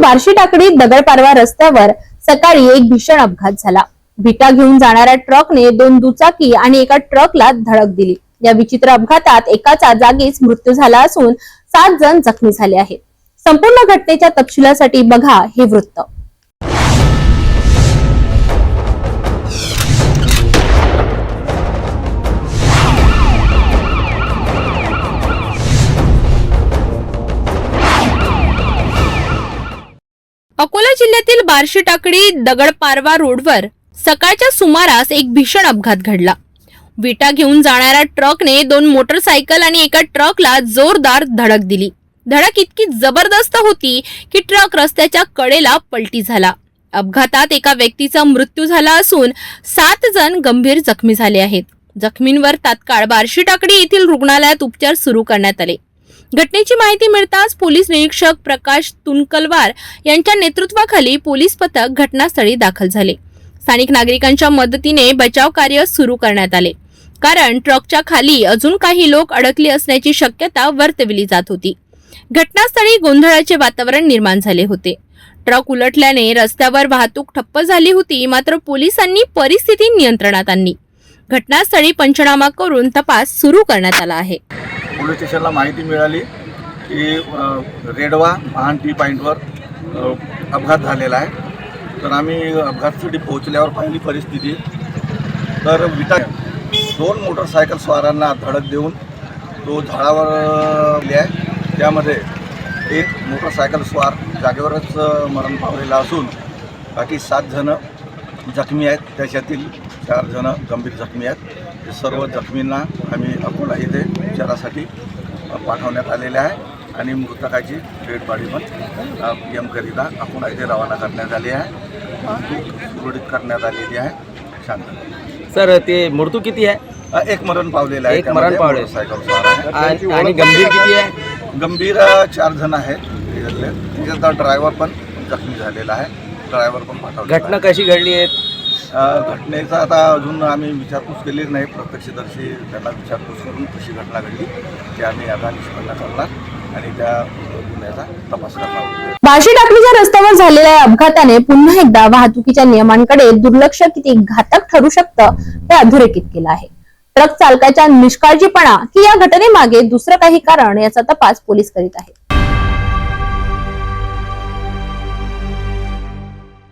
बार्शी टाकडी दगडपारवा रस्त्यावर सकाळी एक भीषण अपघात झाला. विटा घेऊन जाणाऱ्या ट्रकने दोन दुचाकी आणि एका ट्रकला धडक दिली. या विचित्र अपघातात एकाचा जागीच मृत्यू झाला असून सात जण जखमी झाले आहेत. संपूर्ण घटनेच्या तपशिलासाठी बघा हे वृत्त. अकोला जिल्ह्यातील बार्शी टाकडी दगडपारवा रोडवर सकाळच्या सुमारास एक भीषण अपघात घडला. विटा घेऊन जाणाऱ्या ट्रकने दोन मोटरसायकल आणि एका ट्रकला जोरदार धडक दिली. धडक इतकी जबरदस्त होती की ट्रक रस्त्याच्या कडेला पलटी झाला. अपघातात एका व्यक्तीचा मृत्यू झाला असून सात जण गंभीर जखमी झाले आहेत. जखमींवर तात्काळ बार्शी टाकडी येथील रुग्णालयात उपचार सुरू करण्यात आले. घटनेची माहिती मिळताच पोलीस निरीक्षक प्रकाश तुनकलवार यांच्या नेतृत्वाखाली पोलीस पथक घटनास्थळी दाखल झाले. स्थानिक नागरिकांच्या मदतीने बचाव कार्य सुरू करण्यात आले. कारण ट्रकच्या खाली अजून काही लोक अडकले असण्याची शक्यता वर्तविली जात होती. घटनास्थळी गोंधळाचे वातावरण निर्माण झाले होते. ट्रक उलटल्याने रस्त्यावर वाहतूक ठप्प झाली होती मात्र पोलिसांनी परिस्थिती नियंत्रणात आणली. घटनास्थळी पंचनामा करून तपास सुरू करण्यात आला आहे. पोलीस स्टेशनला माहिती मिळाली की रेडवा महान टी पॉईंटवर अपघात झालेला आहे. तर आम्ही अपघातस्थळी पोहोचल्यावर पाहिली परिस्थिती. तर विटा दोन मोटरसायकल स्वारांना धडक देऊन तो झाडावर आहे. त्यामध्ये एक मोटरसायकल स्वार जागेवरच मरण पावलेला असून बाकी सात जण जखमी आहेत. त्याच्यातील चार जण गंभीर जखमी आहेत. सर्व जखमींना आम्ही उपचारासाठी पाठवण्यात आलेले आहे आणि मृतकाची डेड बॉडी पण पी एमकरिता अकोला येथे रवाना करण्यात आली आहे. वाहतूक सुरळीत करण्यात आलेली आहे. शांत. सर ते मृत्यू किती आहे? एक मरण पावलेलं आहे एक मरण त्यामध्ये. पावले. मोटरसायकल स्वार आहे. आणि आणि गंभीर किती आहे? गंभीर अ, चार जण आहेत त्याच्यातले त्याच्यात ड्रायव्हर पण जखमी झालेला आहे. ड्रायव्हर पण पाठवला घटना कशी घडली आहे? घटनेचा आता अजून आम्ही विचारपूस केलेली नाही. प्रत्यक्षदर्शी त्यांना विचारपूस करून कशी घटना घडली ते आम्ही आता निष्पन्न करणार आणि त्या गुन्ह्याचा तपास करणार बार्शी टाकलीच्या रस्त्यावर झालेल्या या अपघाताने पुन्हा एकदा वाहतुकीच्या नियमांकडे दुर्लक्ष किती घातक ठरू शकतं ते अधोरेखित केलं आहे. ट्रक चालकाच्या निष्काळजीपणा की या घटनेमागे दुसरं काही कारण याचा तपास पोलीस करीत आहेत.